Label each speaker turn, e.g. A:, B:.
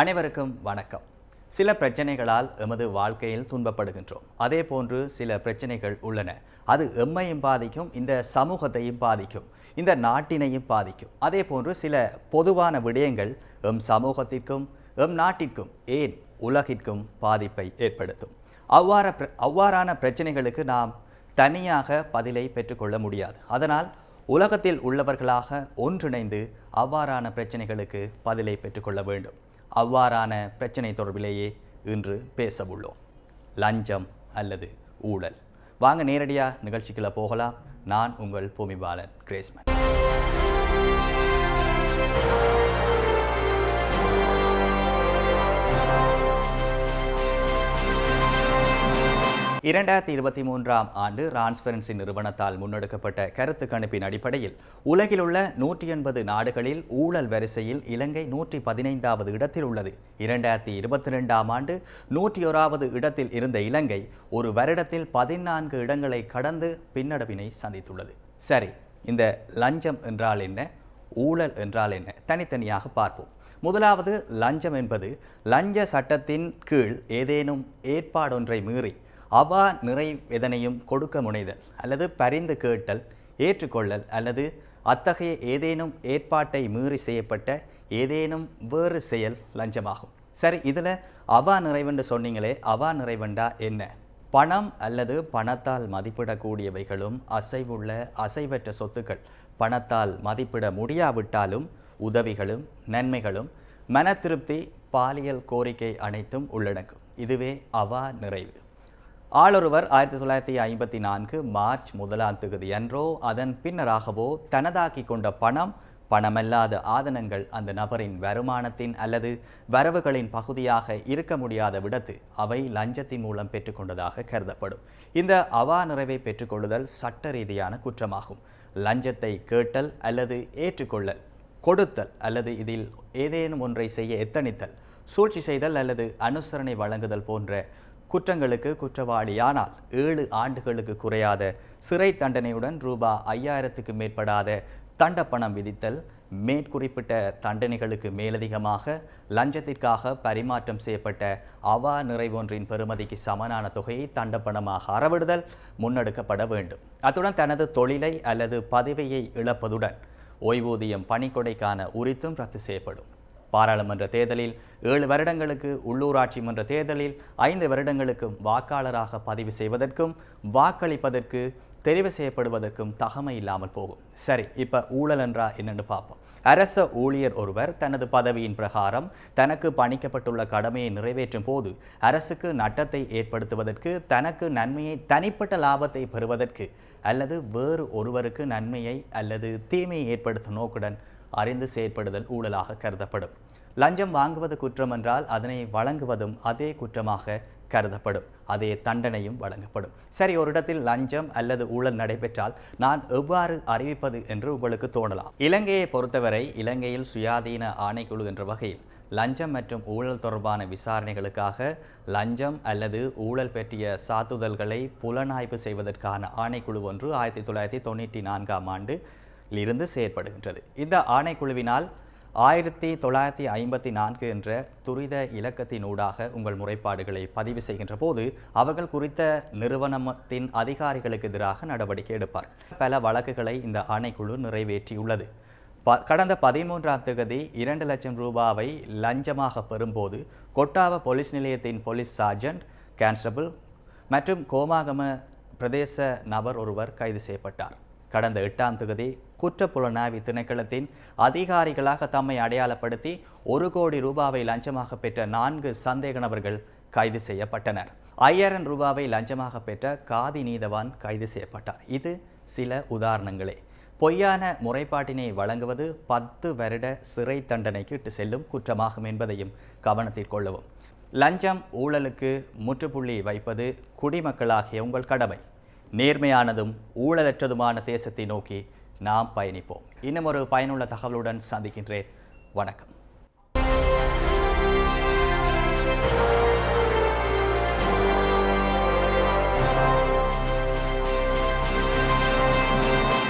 A: அனைவருக்கும் வணக்கம். சில பிரச்சனைகளால் எமது வாழ்க்கையில் துன்பப்படுகின்றோம். அதே போன்று சில பிரச்சனைகள் உள்ளன. அது எம்மையும் பாதிக்கும் இந்த சமூகத்தையும் பாதிக்கும் இந்த நாட்டினையும் பாதிக்கும். அதே போன்று சில பொதுவான விடயங்கள் எம் சமூகத்திற்கும் எம் நாட்டிற்கும் ஏன் உலகிற்கும் பாதிப்பை ஏற்படுத்தும். அவ்வாற அவ்வாறான பிரச்சனைகளுக்கு நாம் தனியாக பதிலை பெற்றுக்கொள்ள முடியாது. அதனால் உலகத்தில் உள்ளவர்களாக ஒன்றிணைந்து அவ்வாறான பிரச்சனைகளுக்கு பதிலை பெற்றுக்கொள்ள வேண்டும். அவ்வாறான பிரச்சனை தொடர்பிலேயே இன்று பேச உள்ளோம் லஞ்சம் அல்லது ஊழல். வாங்க நேரடியாக நிகழ்ச்சிக்குள்ளே போகலாம். நான் உங்கள் பூமிபாலன் கிரேஸ்மன். இரண்டாயிரத்தி இருபத்தி மூன்றாம் ஆண்டு டிரான்ஸ்பரன்சி நிறுவனத்தால் முன்னெடுக்கப்பட்ட கருத்து கணிப்பின் அடிப்படையில் உலகில் உள்ள நூற்றி எண்பது நாடுகளில் ஊழல் வரிசையில் இலங்கை நூற்றி பதினைந்தாவது இடத்தில் உள்ளது. இரண்டாயிரத்தி இருபத்தி ரெண்டாம் ஆண்டு நூற்றி ஓராவது இடத்தில் இருந்த இலங்கை ஒரு வருடத்தில் பதினான்கு இடங்களை கடந்து பின்னடைவினை சந்தித்துள்ளது. சரி இந்த லஞ்சம் என்றால் என்ன? ஊழல் என்றால் என்ன? தனித்தனியாக பார்ப்போம். முதலாவது லஞ்சம் என்பது லஞ்ச சட்டத்தின் கீழ் ஏதேனும் ஏற்பாடொன்றை மீறி அவா நிறை எதனையும் கொடுக்க முனைதல் அல்லது பரிந்து கேட்டல் ஏற்றுக்கொள்ளல் அல்லது அத்தகைய ஏதேனும் ஏற்பாட்டை மீறி செய்யப்பட்ட ஏதேனும் வேறு செயல் லஞ்சமாகும். சரி இதில் அவா நிறைவென்று சொன்னீங்களே அவா நிறைவெண்டா என்ன? பணம் அல்லது பணத்தால் மதிப்பிடக்கூடியவைகளும் அசைவுள்ள அசைவற்ற சொத்துக்கள். பணத்தால் மதிப்பிட முடியாவிட்டாலும் உதவிகளும் நன்மைகளும் மன திருப்தி பாலியல் கோரிக்கை அனைத்தும் உள்ளடங்கும். இதுவே அவா நிறைவு. ஆளொருவர் ஆயிரத்தி தொள்ளாயிரத்தி ஐம்பத்தி நான்கு மார்ச் முதலாம் தொகுதி அன்றோ அதன் பின்னராகவோ தனதாக்கி கொண்ட பணம் பணமல்லாத ஆதனங்கள் அந்த நபரின் வருமானத்தின் அல்லது வரவுகளின் பகுதியாக இருக்க முடியாத விடத்து அவை லஞ்சத்தின் மூலம் பெற்றுக்கொண்டதாக கருதப்படும். இந்த அவா நிறைவை பெற்றுக்கொள்ளுதல் சட்ட ரீதியான குற்றமாகும். லஞ்சத்தை கேட்டல் அல்லது ஏற்றுக்கொள்ளல் கொடுத்தல் அல்லது இதில் ஏதேனும் ஒன்றை செய்ய எத்தனித்தல் சூழ்ச்சி செய்தல் அல்லது அனுசரணை வழங்குதல் போன்ற குற்றங்களுக்கு குற்றவாளியானால் ஏழு ஆண்டுகளுக்கு குறையாத சிறை தண்டனையுடன் ரூபா ஐயாயிரத்துக்கு மேற்படாத தண்டப்பணம் விதித்தல் மேற்குறிப்பிட்ட தண்டனைகளுக்கு மேலதிகமாக லஞ்சத்திற்காக பரிமாற்றம் செய்யப்பட்ட அவா நிறைவொன்றின் பெறுமதிக்கு சமனான தொகையை தண்டப்பணமாக அறவிடுதல் முன்னெடுக்கப்பட வேண்டும். அத்துடன் தனது தொழிலை அல்லது பதவியை இழப்பதுடன் ஓய்வூதியம் பணிக்கொடைக்கான உரித்தும் ரத்து செய்யப்படும். பாராளுமன்ற தேர்தலில் ஏழு வருடங்களுக்கு உள்ளூராட்சி மன்ற தேர்தலில் ஐந்து வருடங்களுக்கு வாக்காளராக பதிவு செய்வதற்கும் வாக்களிப்பதற்கு தெரிவு செய்யப்படுவதற்கும் தகமை இல்லாமல் போகும். சரி இப்போ ஊழல் என்றா என்னென்னு பார்ப்போம். அரச ஊழியர் ஒருவர் தனது பதவியின் பிரகாரம் தனக்கு பணிக்கப்பட்டுள்ள கடமையை நிறைவேற்றும் போது அரசுக்கு நட்டத்தை ஏற்படுத்துவதற்கு தனக்கு நன்மையை தனிப்பட்ட லாபத்தை பெறுவதற்கு அல்லது வேறு ஒருவருக்கு நன்மையை அல்லது தீமையை ஏற்படுத்தும் நோக்குடன் அறிந்து செயற்படுதல் ஊழலாக கருதப்படும். லஞ்சம் வாங்குவது குற்றம் என்றால் அதனை வழங்குவதும் அதே குற்றமாக கருதப்படும். அதே தண்டனையும் வழங்கப்படும். சரி ஒரு இடத்தில் லஞ்சம் அல்லது ஊழல் நடைபெற்றால் நான் எவ்வாறு அறிவிப்பது என்று உங்களுக்கு தோணலாம். இலங்கையை பொறுத்தவரை இலங்கையில் சுயாதீன ஆணைக்குழு என்ற வகையில் லஞ்சம் மற்றும் ஊழல் தொடர்பான விசாரணைகளுக்காக லஞ்சம் அல்லது ஊழல் பற்றிய சாத்துதல்களை புலனாய்வு செய்வதற்கான ஆணைக்குழு ஒன்று ஆயிரத்தி தொள்ளாயிரத்தி தொண்ணூற்றி நான்காம் ஆண்டு இருந்து செயற்படுகின்றது. இந்த ஆணைக்குழுவினால் ஆயிரத்தி தொள்ளாயிரத்தி ஐம்பத்தி நான்கு என்ற துரித இலக்கத்தினூடாக உங்கள் முறைப்பாடுகளை பதிவு செய்கின்ற போது அவர்கள் குறித்த நிறுவனத்தின் அதிகாரிகளுக்கு எதிராக நடவடிக்கை எடுப்பார். பல வழக்குகளை இந்த ஆணைக்குழு நிறைவேற்றியுள்ளது. ப கடந்த பதிமூன்றாம் தேதி இரண்டு லட்சம் ரூபாவை லஞ்சமாக பெறும்போது கொட்டாவ போலீஸ் நிலையத்தின் போலீஸ் சார்ஜன்ட் கான்ஸ்டபிள் மற்றும் கோமாகம பிரதேச நபர் ஒருவர் கைது செய்யப்பட்டார். கடந்த எட்டாம் தேதி குற்றப்புலனாய்வு திணைக்களத்தின் அதிகாரிகளாக தம்மை அடையாளப்படுத்தி ஒரு கோடி ரூபாவை லஞ்சமாக பெற்ற நான்கு சந்தேக நபர்கள் கைது செய்யப்பட்டனர். ஐயாயிரம் ரூபாவை லஞ்சமாக பெற்ற காதி நீதவான் கைது செய்யப்பட்டார். இது சில உதாரணங்களே. பொய்யான முறைப்பாட்டினை வழங்குவது பத்து வருட சிறை தண்டனைக்கு இட்டு செல்லும் குற்றமாகும் என்பதையும் கவனத்தில் கொள்ளவும். லஞ்சம் ஊழலுக்கு முற்றுப்புள்ளி வைப்பது குடிமக்களாகிய உங்கள் கடமை. நேர்மையானதும் ஊழலற்றதுமான தேசத்தை நோக்கி நாம் பயணிப்போம். இன்னும் ஒரு பயனுள்ள தகவலுடன் சந்திக்கின்றேன். வணக்கம்.